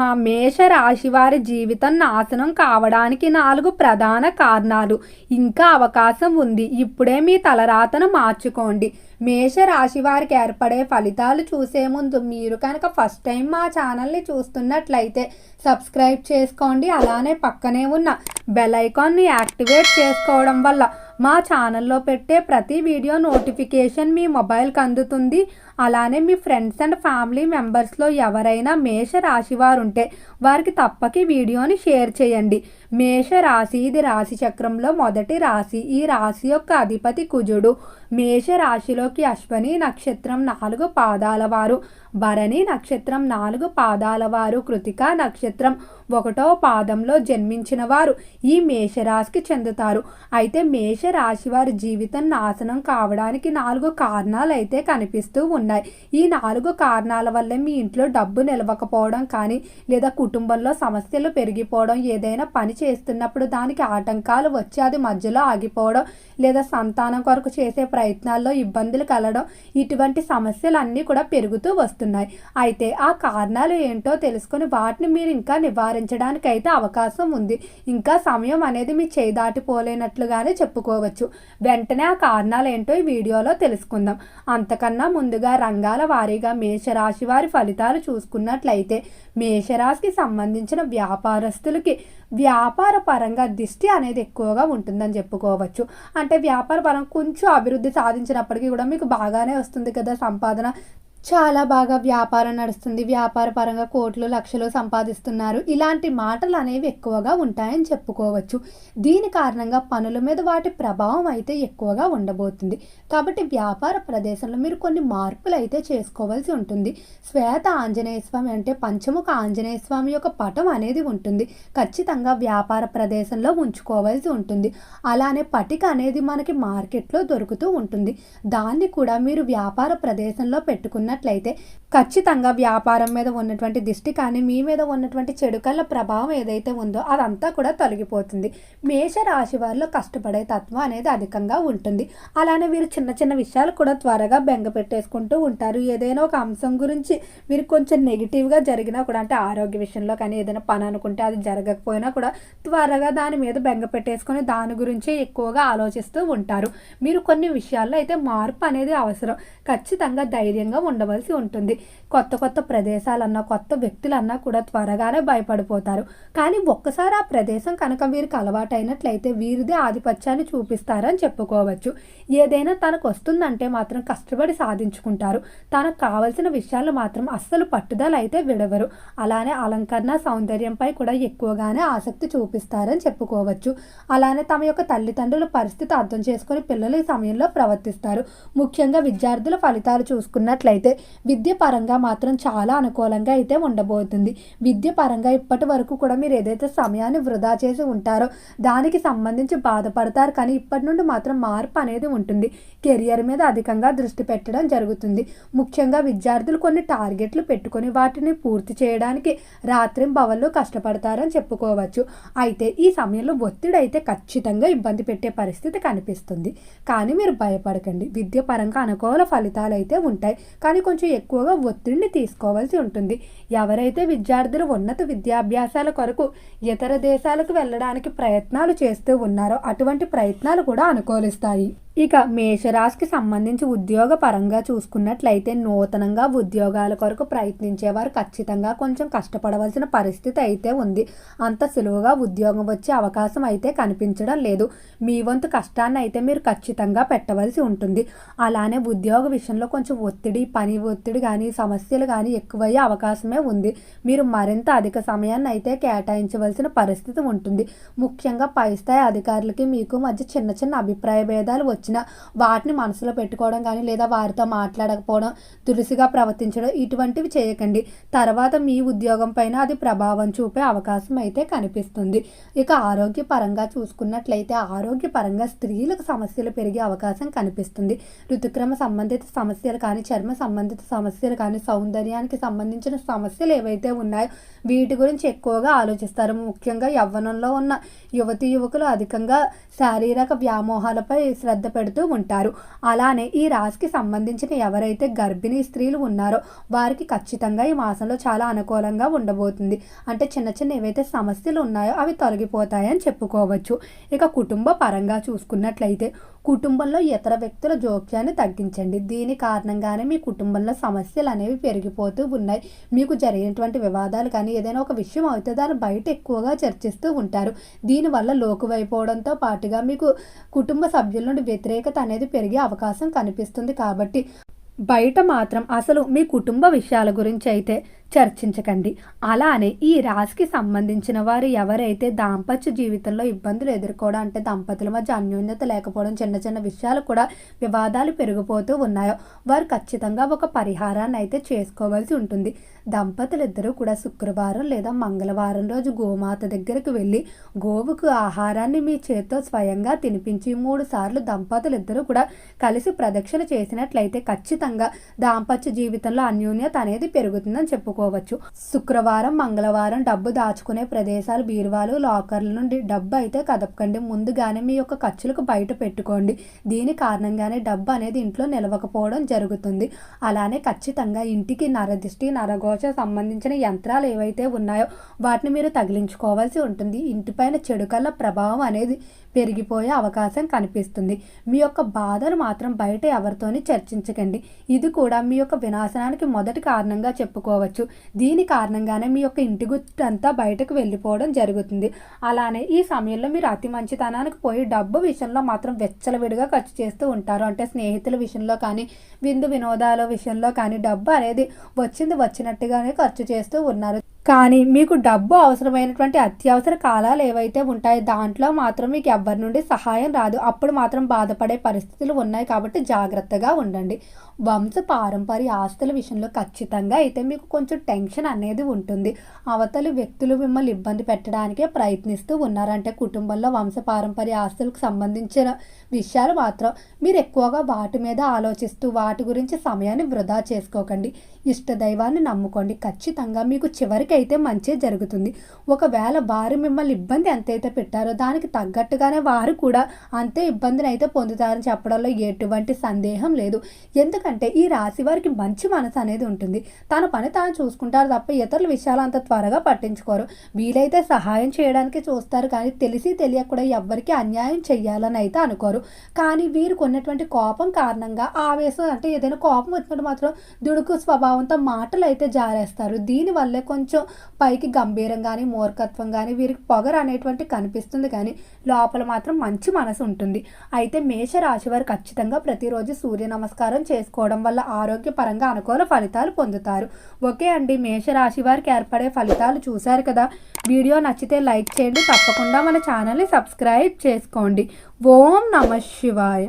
ఆ మేష రాశి వారి జీవితం నాశనం కావడానికి నాలుగు ప్రధాన కారణాలు. ఇంకా అవకాశం ఉంది. ఇప్పుడే మీ తలరాతను మార్చుకోండి. మేష రాశి వారికి ఏర్పడే ఫలితాలు చూసే ముందు మీరు కనుక ఫస్ట్ టైం మా ఛానల్ని చూస్తున్నట్లయితే సబ్స్క్రైబ్ చేసుకోండి. అలానే పక్కనే ఉన్న బెల్ ఐకాన్ని యాక్టివేట్ చేసుకోవడం వల్ల మా ఛానల్లో పెట్టే ప్రతి వీడియో నోటిఫికేషన్ మీ మొబైల్కి అందుతుంది. అలానే మీ ఫ్రెండ్స్ అండ్ ఫ్యామిలీ మెంబర్స్లో ఎవరైనా మేష రాశి వారు ఉంటే వారికి తప్పక ఈ వీడియోని షేర్ చేయండి. మేష రాశి ఇది రాశి చక్రంలో మొదటి రాశి. ఈ రాశి యొక్క అధిపతి కుజుడు. మేష రాశిలోకి అశ్వని నక్షత్రం నాలుగు పాదాల వారు. భరణి నక్షత్రం నాలుగు పాదాల వారు. కృతికా నక్షత్రం ఒకటో పాదంలో జన్మించిన వారు ఈ మేషరాశికి చెందుతారు. అయితే మేషరాశి వారి జీవితం నాశనం కావడానికి నాలుగు కారణాలు అయితే కనిపిస్తూ ఉన్నాయి ఉన్నాయి. ఈ నాలుగు కారణాల వల్లే మీ ఇంట్లో డబ్బు నిలవకపోవడం కానీ లేదా కుటుంబంలో సమస్యలు పెరిగిపోవడం ఏదైనా పని చేస్తున్నప్పుడు దానికి ఆటంకాలు వచ్చి అది మధ్యలో ఆగిపోవడం లేదా సంతానం కొరకు చేసే ప్రయత్నాల్లో ఇబ్బందులు కలగడం ఇటువంటి సమస్యలు అన్నీ కూడా పెరుగుతూ వస్తున్నాయి. అయితే ఆ కారణాలు ఏంటో తెలుసుకొని వాటిని మీరు ఇంకా నివారించడానికి అయితే అవకాశం ఉంది. ఇంకా సమయం అనేది మీ చేయి దాటిపోలేనట్లుగానే చెప్పుకోవచ్చు. వెంటనే ఆ కారణాలు ఏంటో ఈ వీడియోలో తెలుసుకుందాం. అంతకన్నా ముందుగా రంగాల వారీగా మేషరాశి వారి ఫలితాలు చూసుకున్నట్లయితే మేషరాశికి సంబంధించిన వ్యాపారస్తులకి వ్యాపార పరంగా దిష్టి అనేది ఎక్కువగా ఉంటుందని చెప్పుకోవచ్చు. అంటే వ్యాపార పరంగా కొంచెం అభివృద్ధి సాధించినప్పటికీ కూడా మీకు బాగానే వస్తుంది కదా సంపాదన. చాలా బాగా వ్యాపారం నడుస్తుంది. వ్యాపార పరంగా కోట్లు లక్షలు సంపాదిస్తున్నారు. ఇలాంటి మాటలు అనేవి ఎక్కువగా ఉంటాయని చెప్పుకోవచ్చు. దీని కారణంగా పనుల మీద వాటి ప్రభావం అయితే ఎక్కువగా ఉండబోతుంది. కాబట్టి వ్యాపార ప్రదేశంలో మీరు కొన్ని మార్పులు అయితే చేసుకోవాల్సి ఉంటుంది. శ్వేత ఆంజనేయ స్వామి అంటే పంచముఖ ఆంజనేయ స్వామి యొక్క పటం అనేది ఉంటుంది. ఖచ్చితంగా వ్యాపార ప్రదేశంలో ఉంచుకోవాల్సి ఉంటుంది. అలానే పటిక అనేది మనకి మార్కెట్లో దొరుకుతూ ఉంటుంది. దాన్ని కూడా మీరు వ్యాపార ప్రదేశంలో పెట్టుకున్న ఉన్నట్లయితే ఖచ్చితంగా వ్యాపారం మీద ఉన్నటువంటి దిష్టి కానీ మీ మీద ఉన్నటువంటి చెడుకళ్ళ ప్రభావం ఏదైతే ఉందో అదంతా కూడా తొలగిపోతుంది. మేష రాశి వారిలో కష్టపడే తత్వం అనేది అధికంగా ఉంటుంది. అలానే వీరు చిన్న చిన్న విషయాలు కూడా త్వరగా బెంగ పెట్టేసుకుంటూ ఉంటారు. ఏదైనా ఒక అంశం గురించి మీరు కొంచెం నెగిటివ్గా జరిగినా కూడా అంటే ఆరోగ్య విషయంలో కానీ ఏదైనా పని అనుకుంటే అది జరగకపోయినా కూడా త్వరగా దాని మీద బెంగ పెట్టేసుకొని దాని గురించే ఎక్కువగా ఆలోచిస్తూ ఉంటారు. మీరు కొన్ని విషయాల్లో అయితే మార్పు అనేది అవసరం. ఖచ్చితంగా ధైర్యంగా ఉండవలసి ఉంటుంది. కొత్త కొత్త ప్రదేశాలన్నా కొత్త వ్యక్తులన్నా కూడా త్వరగానే భయపడిపోతారు. కానీ ఒక్కసారి ఆ ప్రదేశం కనుక వీరికి అలవాటైనట్లయితే వీరిదే ఆధిపత్యాన్ని చూపిస్తారని చెప్పుకోవచ్చు. ఏదైనా తనకు వస్తుందంటే మాత్రం కష్టపడి సాధించుకుంటారు. తనకు కావలసిన విషయాలు మాత్రం అస్సలు పట్టుదల అయితే విడవరు. అలానే అలంకరణ సౌందర్యంపై కూడా ఎక్కువగానే ఆసక్తి చూపిస్తారని చెప్పుకోవచ్చు. అలానే తమ యొక్క తల్లిదండ్రుల పరిస్థితి అర్థం చేసుకుని పిల్లలు ఈ సమయంలో ప్రవర్తిస్తారు. ముఖ్యంగా విద్యార్థుల ఫలితాలు చూసుకున్నట్లయితే విద్యపరంగా మాత్రం చాలా అనుకూలంగా అయితే ఉండబోతుంది. విద్యపరంగా ఇప్పటి వరకు కూడా మీరు ఏదైతే సమయాన్ని వృధా చేసి ఉంటారో దానికి సంబంధించి బాధపడతారు. కానీ ఇప్పటి నుండి మాత్రం మార్పు అనేది ఉంటుంది. కెరియర్ మీద అధికంగా దృష్టి పెట్టడం జరుగుతుంది. ముఖ్యంగా విద్యార్థులు కొన్ని టార్గెట్లు పెట్టుకొని వాటిని పూర్తి చేయడానికి రాత్రి భవన్లో కష్టపడతారని చెప్పుకోవచ్చు. అయితే ఈ సమయంలో ఒత్తిడి అయితే ఖచ్చితంగా ఇబ్బంది పెట్టే పరిస్థితి కనిపిస్తుంది. కానీ మీరు భయపడకండి. విద్య పరంగా అనుకూల ఫలితాలు అయితే ఉంటాయి. కానీ కొంచెం ఎక్కువగా ఒత్తిడిని తీసుకోవాల్సి ఉంటుంది. ఎవరైతే విద్యార్థులు ఉన్నత విద్యాభ్యాసాల కొరకు ఇతర దేశాలకు వెళ్ళడానికి ప్రయత్నాలు చేస్తూ ఉన్నారో అటువంటి ప్రయత్నాలు కూడా అనుకూలిస్తాయి. ఇక మేషరాశికి సంబంధించి ఉద్యోగ పరంగా చూసుకున్నట్లయితే నూతనంగా ఉద్యోగాల కొరకు ప్రయత్నించేవారు ఖచ్చితంగా కొంచెం కష్టపడవలసిన పరిస్థితి అయితే ఉంది. అంత సులువుగా ఉద్యోగం వచ్చే అవకాశం అయితే కనిపించడం లేదు. మీ వంతు కష్టాన్ని అయితే మీరు ఖచ్చితంగా పెట్టవలసి ఉంటుంది. అలానే ఉద్యోగ విషయంలో కొంచెం ఒత్తిడి పని ఒత్తిడి కానీ సమస్యలు కానీ ఎక్కువయ్యే అవకాశమే ఉంది. మీరు మరింత అధిక సమయాన్ని అయితే కేటాయించవలసిన పరిస్థితి ఉంటుంది. ముఖ్యంగా పై స్థాయి అధికారులకి మీకు మధ్య చిన్న చిన్న అభిప్రాయ భేదాలు వచ్చినా వాటిని మనసులో పెట్టుకోవడం కానీ లేదా వారితో మాట్లాడకపోవడం దురుసుగా ప్రవర్తించడం ఇటువంటివి చేయకండి. తర్వాత మీ ఉద్యోగం పైన అది ప్రభావం చూపే అవకాశం అయితే కనిపిస్తుంది. ఇక ఆరోగ్యపరంగా చూసుకున్నట్లయితే ఆరోగ్యపరంగా స్త్రీలకు సమస్యలు పెరిగే అవకాశం కనిపిస్తుంది. ఋతుక్రమ సంబంధిత సమస్యలు కానీ చర్మ సంబంధిత సమస్యలు కానీ సౌందర్యానికి సంబంధించిన సమస్యలు ఏవైతే ఉన్నాయో వీటి గురించి ఎక్కువగా ఆలోచిస్తారు. ముఖ్యంగా యవ్వనంలో ఉన్న యువతి యువకులు అధికంగా శారీరక వ్యామోహాలపై శ్రద్ధ పెడుతూ ఉంటారు. అలానే ఈ రాశికి సంబంధించిన ఎవరైతే గర్భిణీ స్త్రీలు ఉన్నారో వారికి ఖచ్చితంగా ఈ మాసంలో చాలా అనుకూలంగా ఉండబోతుంది. అంటే చిన్న చిన్న ఏవైతే సమస్యలు ఉన్నాయో అవి తొలగిపోతాయని చెప్పుకోవచ్చు. ఇక కుటుంబ పరంగా చూసుకున్నట్లయితే కుటుంబంలో ఇతర వ్యక్తుల జోక్యాన్ని తగ్గించండి. దీని కారణంగానే మీ కుటుంబంలో సమస్యలు అనేవి పెరిగిపోతూ ఉన్నాయి. మీకు జరిగినటువంటి వివాదాలు కానీ ఏదైనా ఒక విషయం అయితే దాన్ని బయట ఎక్కువగా చర్చిస్తూ ఉంటారు. దీనివల్ల లోకువైపోవడంతో పాటుగా మీకు కుటుంబ సభ్యుల నుండి వ్యతిరేకత అనేది పెరిగే అవకాశం కనిపిస్తుంది కాబట్టి బయట మాత్రం అసలు మీ కుటుంబ విషయాల గురించి అయితే చర్చించకండి. అలానే ఈ రాశికి సంబంధించిన వారు ఎవరైతే దాంపత్య జీవితంలో ఇబ్బందులు ఎదుర్కోవడం అంటే దంపతుల మధ్య అన్యోన్యత లేకపోవడం చిన్న చిన్న విషయాలు కూడా వివాదాలు పెరిగిపోతూ ఉన్నాయో వారు ఖచ్చితంగా ఒక పరిహారాన్ని అయితే చేసుకోవాల్సి ఉంటుంది. దంపతులు ఇద్దరూ కూడా శుక్రవారం లేదా మంగళవారం రోజు గోమాత దగ్గరకు వెళ్ళి గోవుకు ఆహారాన్ని మీ చేత్తో స్వయంగా తినిపించి మూడు సార్లు దంపతులు ఇద్దరూ కూడా కలిసి ప్రదక్షిణ చేసినట్లయితే ఖచ్చితంగా దాంపత్య జీవితంలో అన్యోన్యత అనేది పెరుగుతుందని చెప్పుకో చెప్పుకోవచ్చు శుక్రవారం మంగళవారం డబ్బు దాచుకునే ప్రదేశాలు బీరువాలు లాకర్ల నుండి డబ్బు అయితే కదపకండి. ముందుగానే మీ యొక్క ఖర్చులకు బయట పెట్టుకోండి. దీని కారణంగానే డబ్బు అనేది ఇంట్లో నిలవకపోవడం జరుగుతుంది. అలానే ఖచ్చితంగా ఇంటికి నరదిష్టి నరగోచ సంబంధించిన యంత్రాలు ఏవైతే ఉన్నాయో వాటిని మీరు తగిలించుకోవాల్సి ఉంటుంది. ఇంటిపైన చెడుకల్ల ప్రభావం అనేది పెరిగిపోయే అవకాశం కనిపిస్తుంది. మీ యొక్క బాధను మాత్రం బయట ఎవరితోని చర్చించకండి. ఇది కూడా మీ యొక్క వినాశనానికి మొదటి కారణంగా చెప్పుకోవచ్చు. దీని కారణంగానే మీ యొక్క ఇంటి గుట్టంతా బయటకు వెళ్ళిపోవడం జరుగుతుంది. అలానే ఈ సమయంలో మీరు అతి మంచితనానికి పోయి డబ్బు విషయంలో మాత్రం వెచ్చలవిడిగా ఖర్చు చేస్తూ ఉంటారు. అంటే స్నేహితుల విషయంలో కానీ విందు వినోదాల విషయంలో కానీ డబ్బు అనేది వచ్చింది వచ్చినట్టుగానే ఖర్చు చేస్తూ ఉన్నారు. కానీ మీకు డబ్బు అవసరమైనటువంటి అత్యవసర కాలాలు ఏవైతే ఉంటాయో దాంట్లో మాత్రం మీకు ఎవ్వరి నుండి సహాయం రాదు. అప్పుడు మాత్రం బాధపడే పరిస్థితులు ఉన్నాయి కాబట్టి జాగ్రత్తగా ఉండండి. వంశ పారంపర్య ఆస్తుల విషయంలో ఖచ్చితంగా అయితే మీకు కొంచెం టెన్షన్ అనేది ఉంటుంది. అవతలి వ్యక్తులు మిమ్మల్ని ఇబ్బంది పెట్టడానికే ప్రయత్నిస్తూ ఉన్నారంటే కుటుంబంలో వంశ పారంపర్య ఆస్తులకు సంబంధించిన విషయాలు మాత్రం మీరు ఎక్కువగా వాటి మీద ఆలోచిస్తూ వాటి గురించి సమయాన్ని వృధా చేసుకోకండి. ఇష్ట దైవాన్ని నమ్ముకోండి. ఖచ్చితంగా మీకు చివరికి అయితే మంచి జరుగుతుంది. ఒకవేళ వారు మిమ్మల్ని ఇబ్బంది ఎంతైతే పెట్టారో దానికి తగ్గట్టుగానే వారు కూడా అంతే ఇబ్బందిని అయితే పొందుతారని చెప్పడంలో ఎటువంటి సందేహం లేదు. ఎందుకంటే ఈ రాశి వారికి మంచి మనసు అనేది ఉంటుంది. తన పని తాను చూసుకుంటారు తప్ప ఇతరుల విషయాలు అంత త్వరగా పట్టించుకోరు. వీలైతే సహాయం చేయడానికి చూస్తారు కానీ తెలిసి తెలియక కూడా ఎవ్వరికి అన్యాయం చెయ్యాలని అయితే అనుకోరు. కానీ వీరికి ఉన్నటువంటి కోపం కారణంగా ఆవేశం అంటే ఏదైనా కోపం వచ్చినట్టు మాత్రం దుడుకు స్వభావంతో మాటలు అయితే జారేస్తారు. దీనివల్లే కొంచెం పైకి గంభీరం కానీ మూర్ఖత్వం కానీ వీరికి పొగరు అనేటువంటి కనిపిస్తుంది కానీ లోపల మాత్రం మంచి మనసు ఉంటుంది. అయితే మేష రాశి వారు ఖచ్చితంగా ప్రతిరోజు సూర్య నమస్కారం చేసుకోవడం వల్ల ఆరోగ్యపరంగా అనుకూల ఫలితాలు పొందుతారు. ఓకే అండి మేష రాశి వారికి ఏర్పడే ఫలితాలు చూశారు కదా? వీడియో నచ్చితే లైక్ చేయండి. తప్పకుండా మన ఛానల్ని సబ్స్క్రైబ్ చేసుకోండి. ఓం నమ శివాయ.